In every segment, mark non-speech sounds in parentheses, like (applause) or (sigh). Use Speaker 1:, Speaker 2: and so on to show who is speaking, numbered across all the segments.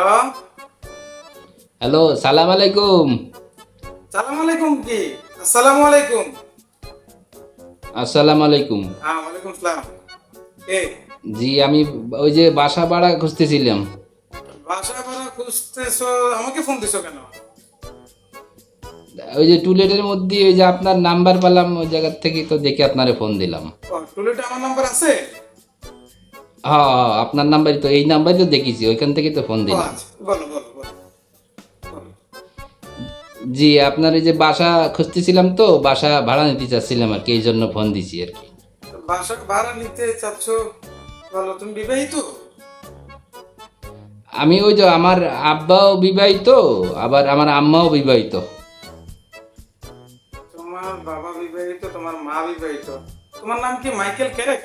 Speaker 1: Hello?
Speaker 2: Hello সালাম আলাইকুম।
Speaker 1: সালাম আলাইকুম কি? আসসালামু আলাইকুম।
Speaker 2: আসসালামু আলাইকুম।
Speaker 1: হ্যাঁ ওয়ালাইকুম সালাম। কে?
Speaker 2: জি আমি ওই যে বাসা ভাড়া খুঁজতেছিলাম।
Speaker 1: বাসা ভাড়া খুঁজতেছো আমাকে ফোন দিছো কেন?
Speaker 2: ওই যে টুলেটের মধ্যে ওই যে আপনার নাম্বার পেলাম ওই জায়গার থেকে তো দেখে আপনারে ফোন দিলাম।
Speaker 1: টুলেটে আমার নাম্বার আছে?
Speaker 2: হ্যাঁ হ্যাঁ, আপনার নাম্বারই তো এই নাম্বারই তো দেখেছি ওইখান থেকে তো ফোন দিলাম।
Speaker 1: বলো বলো।
Speaker 2: জি আপনার এই যে বাসা খুঁজতেছিলাম তো বাসা ভাড়া নিতে চাচ্ছিলাম আর কি এই জন্য ফোন দিছি আর কি।
Speaker 1: বাসা ভাড়া নিতে চাচ্ছ বলো তুমি বিবাহিত?
Speaker 2: আমি ওই যে আমার আব্বাও বিবাহিত আবার আমার আম্মাও বিবাহিত।
Speaker 1: তোমার বাবা বিবাহিত তোমার মা বিবাহিত। তোমার নাম কি মাইকেল কেরেক?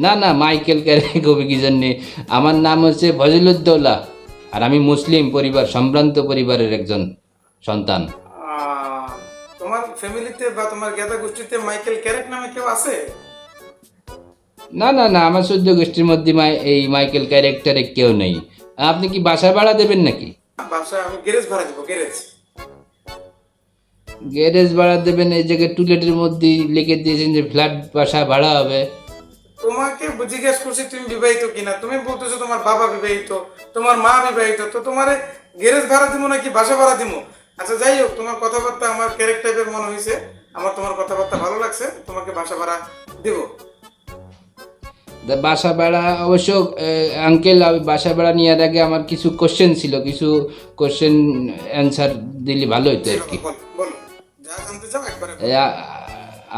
Speaker 2: না না মাইকেল ক্যারে (laughs) কবি কি জন্যে আমার নাম হচ্ছে ফজিলুদ্দৌলা। আর আমি মুসলিম পরিবার সম্ভ্রান্ত পরিবারের একজন সন্তান।
Speaker 1: তোমার ফ্যামিলিতে বা তোমার গেদা গোষ্ঠীতে মাইকেল ক্যারেক নামে কেউ আছে?
Speaker 2: না না না আমার সদ্য গোষ্ঠীর মধ্যে মাই এই মাইকেল ক্যারেক্টারে কেউ নেই। আপনি কি বাসা ভাড়া দেবেন নাকি?
Speaker 1: বাসায় আমি গ্যারেজ ভাড়া দেবো গ্যারেজ।
Speaker 2: গ্যারেজ ভাড়া দেবেন এই জায়গায় টুলেটের মধ্যে লিখে দিয়েছেন যে ফ্ল্যাট বাসা ভাড়া হবে।
Speaker 1: তোমাকে জিজ্ঞেস করছি তুমি বিবাহিত কিনা? তুমি বলতেছো তোমার বাবা বিবাহিত তোমার মা বিবাহিত। তো তোমার গ্যারেজ ভাড়া দিব নাকি বাসা ভাড়া দিব আচ্ছা যাই হোক তোমার কথাবার্তা আমার ক্যারেক টাইপের মনে হয়েছে আমার তোমার কথাবার্তা ভালো লাগছে তোমাকে বাসা ভাড়া দিব।
Speaker 2: বাসা ভাড়া অবশ্য আঙ্কেল বাসা ভাড়া নেওয়ার আগে আমার কিছু কোশ্চেন ছিল কিছু কোশ্চেন অ্যান্সার দিলে ভালো হতো আর কি।
Speaker 1: বলো বলো যা জানতে চাও একবারে বলো।
Speaker 2: এ, আ-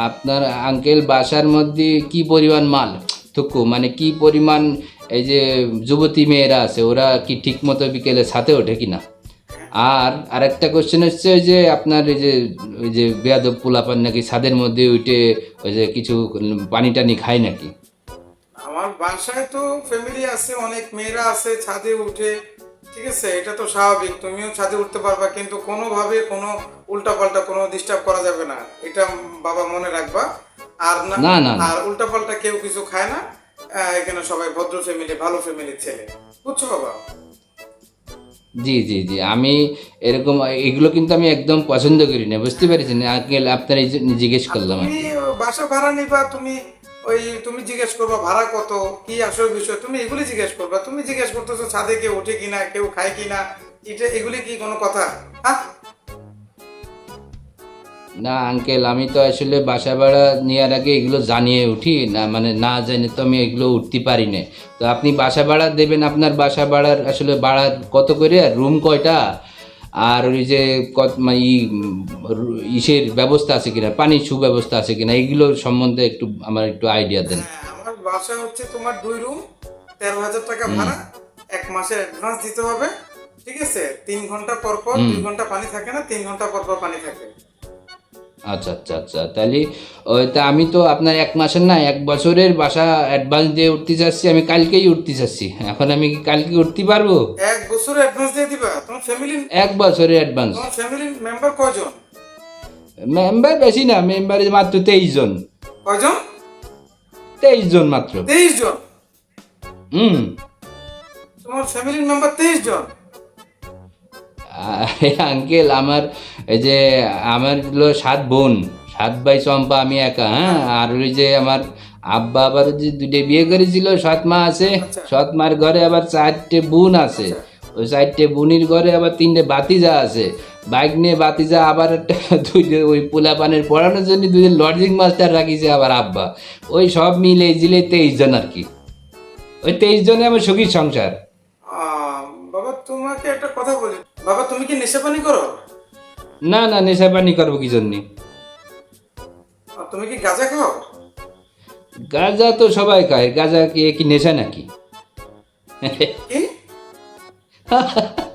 Speaker 2: আপনার আঙ্কেল বাসার মধ্যে কি পরিমাণ মাল? থুকু মানে কি পরিমাণ এই যে যুবতী মেয়েরা আছে, ওরা কি ঠিক মতো বিকেলে ছাতে ওঠে কি না আর আরেকটা কোশ্চেন হচ্ছে ওই যে আপনার এই যে, ওই যে বেয়াদব পোলাপান নাকি ছাদের মধ্যে উঠে ওই যে কিছু পানি টানি খায় নাকি?
Speaker 1: আমার বাসায় তো ফ্যামিলি আছে, অনেক মেয়েরা আছে, ছাদে উঠে ঠিক আছে এটা তো স্বাভাবিক তুমিও ছাদে উঠতে পারবা কিন্তু কোনোভাবে কোনো উল্টাপাল্টা কোনো ডিস্টার্ব করা যাবে না এটা বাবা মনে রাখবা। আর না
Speaker 2: না, না, না।
Speaker 1: আর উল্টাপাল্টা কেউ কিছু খায় না এখানে সবাই ভদ্র ফ্যামিলি ভালো ফ্যামিলির ছেলে বুঝছ বাবা?
Speaker 2: জি জি জি আমি এরকম এগুলো কিন্তু আমি একদম পছন্দ করি না বুঝতে পেরেছেন? আঙ্কেল আপনার জিজ্ঞেস করলাম
Speaker 1: বাসা ভাড়া নিবা তুমি ওই তুমি জিজ্ঞেস করবা, ভাড়া কত? কি আসল বিষয়? তুমি এগুলি জিজ্ঞেস করবা। তুমি জিজ্ঞেস করতেছো, ছাদে কেউ ওঠে কিনা, কেউ খায় কিনা? এটা, এগুলি কি কোনো কথা? হ্যাঁ?
Speaker 2: না আঙ্কেল আমি তো আসলে বাসা ভাড়া নেওয়ার আগে এগুলো জানিয়ে উঠি। না মানে না জানি তো আমি এগুলো উঠতে পারি না তো আপনি বাসা ভাড়া দেবেন, আপনার বাসা ভাড়ার আসলে ভাড়া কত করে আর রুম কয়টা? আর ওই যে কত মানে ইসের ব্যবস্থা আছে কিনা পানির সুব্যবস্থা আছে কিনা এগুলো সম্বন্ধে একটু আমার একটু আইডিয়া দেন।
Speaker 1: হ্যাঁ, আমার বাসা হচ্ছে তোমার দুই রুম তেরো হাজার টাকা ভাড়া এক মাসের অ্যাডভান্স দিতে হবে ঠিক আছে? তিন ঘণ্টা পর পর দুই ঘণ্টা পানি থাকে না তিন ঘণ্টা পর পর পানি থাকে।
Speaker 2: আচ্ছা আচ্ছা আচ্ছা তাহলে ওই তা আমি তো আপনার এক মাসের না এক বছরের বাসা অ্যাডভান্স দিয়ে উঠতে চাচ্ছি আমি কালকেই উঠতে চাচ্ছি। এখন আমি কি কালকে উঠতে পারব?
Speaker 1: এক বছর অ্যাডভান্স দিয়ে দিবা? ফ্যামিলি
Speaker 2: এক বছরের অ্যাডভান্স
Speaker 1: তোমার মেম্বার কয়জন
Speaker 2: মেম্বার বেশি না মেম্বারে মাত্র তেইশ জন।
Speaker 1: কয়জন
Speaker 2: তেইশ জন মাত্র।
Speaker 1: তেইশ জন?
Speaker 2: হুম।
Speaker 1: তোমার ফ্যামিলির মেম্বার তেইশ জন?
Speaker 2: আঙ্কেল আমার এই যে আমার হলো সাত বোন। সাত ভাই চম্পা আমি একা হ্যাঁ? আর ওই যে আমার আব্বা আবার যে দুটো বিয়ে করেছিল সৎ মা আছে। সৎ মার ঘরে আবার চারটে বোন আছে। ওই চারটে বুনির ঘরে আবার তিনটে বাতিজা আছে। বাইক নিয়ে বাতিজা আবার একটা (laughs) ওই পোলা পানের পড়ানোর জন্য দুজন লজিং মাস্টার রাখিছে আবার আব্বা। ওই সব মিলে জিলে তেইশ জন আর কি। ওই তেইশ জনে আমার সুখীর সংসার।
Speaker 1: বাবা তোমাকে একটা কথা বলি। বাবা তুমি কি নেশা পানি করো?
Speaker 2: না না নেশা পানি করব কি জন্যে?
Speaker 1: তুমি কি গাঁজা খাও?
Speaker 2: গাঁজা তো সবাই খায়। গাঁজা কি কি নেশা নাকি?
Speaker 1: ha ha ha